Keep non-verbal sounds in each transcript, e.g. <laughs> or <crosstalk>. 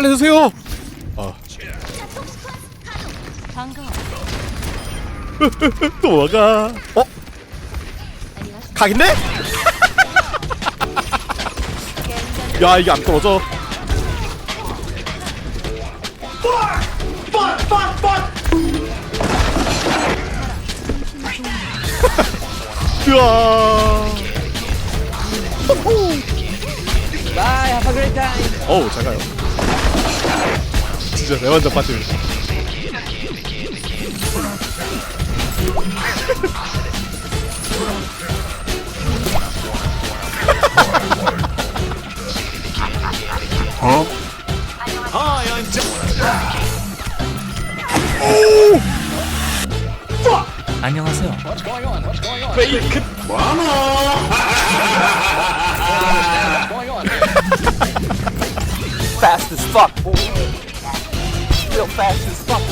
살려주세요. 아, 와가. 어? 각인데? <laughs> 야 이게 안 떨어져. <laughs> 으아. 어우 잘 가요. patrzysz, ja będę. Huh? Hi, I'm oh! 안녕하세요. What's going on? What's going on? Fake. <laughs> Fast as fuck. Real fast as fuck.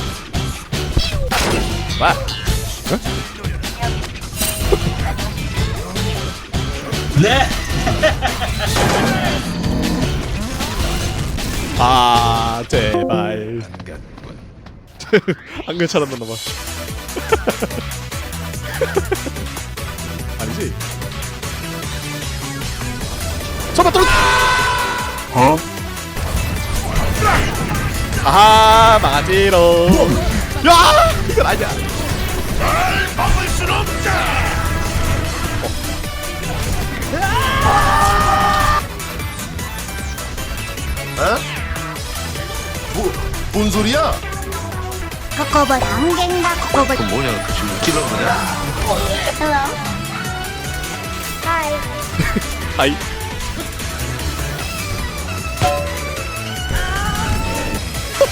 와. 네. 아 제발. <laughs> 한글처럼 넣나 봐. <laughs> 아니지? 잡아 떨어. 어? 아 망하지롱. 야 이건 아니야. 날 막을 순 없다 어? 뭐, 뭔 소리야? 코코볼 안갱다 코코볼 그건 뭐냐 그 지금 웃기려고 그러냐? 헬로 하이 아이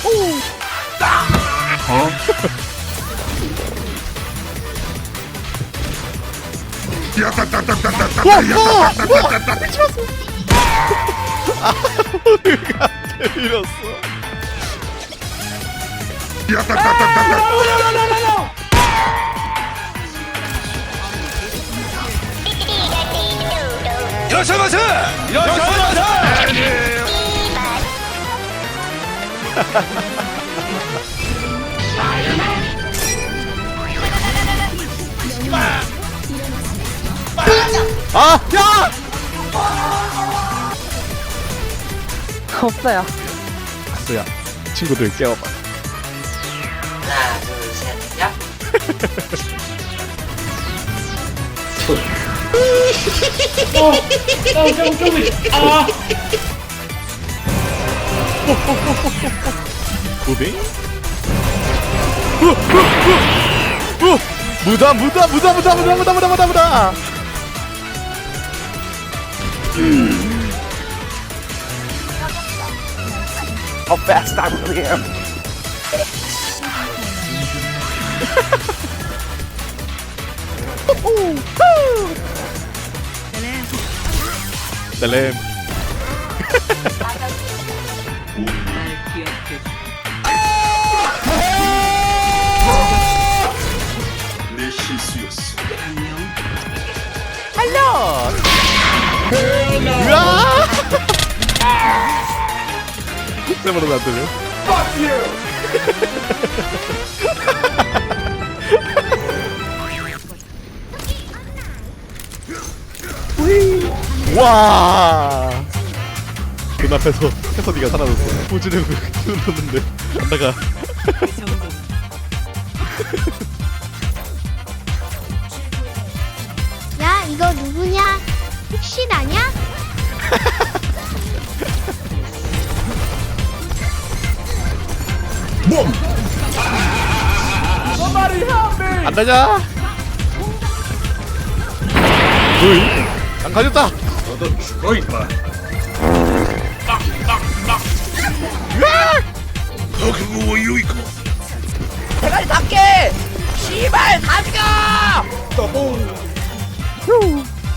오! 딱! 어? 야따따따따따따 야따따따따따 미쳤어 아우가 때렸어 야따따따따따 여셔마세 여셔마세 아, 야! 없어요. 아스야, 친구들 깨워봐. 하나, 둘, 셋, <laughs> 야. 무빙? 후, 후, 후, 후! 무다, 무다, 무다, 무다, 무다, 무다, 무다, 무다, 무다. How fast I really am. <laughs> 날 기억해 내 실수였어. 안녕 달려! 으아! 세번은 안 되면. 와! 눈앞에서 캐서디가 사라졌어. 포즈를 눌렀는데 안 나가. 야 이거 누구냐 혹시 나냐? <laughs> 안 되냐? 으이, 안 가졌다. 너도 죽어 임마. 대가리 닿게! 씨발!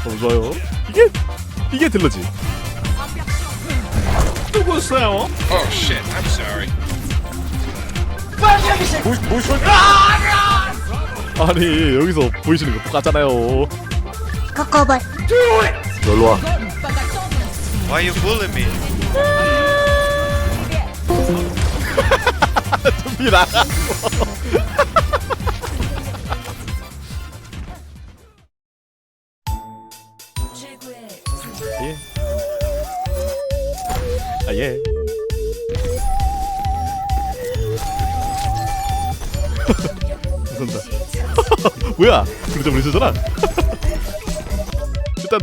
너무 좋아요. 이게 이게 들러지. 누구세요? Oh shit, I'm sorry. 아니 여기서 보이시는 거 똑같잖아요. 코코볼 놀러 와. Why you bullying me? 준비 나가. 예. 아 예. <laughs> <laughs> 뭐야? 그러자 우리 잖아 <laughs> 일단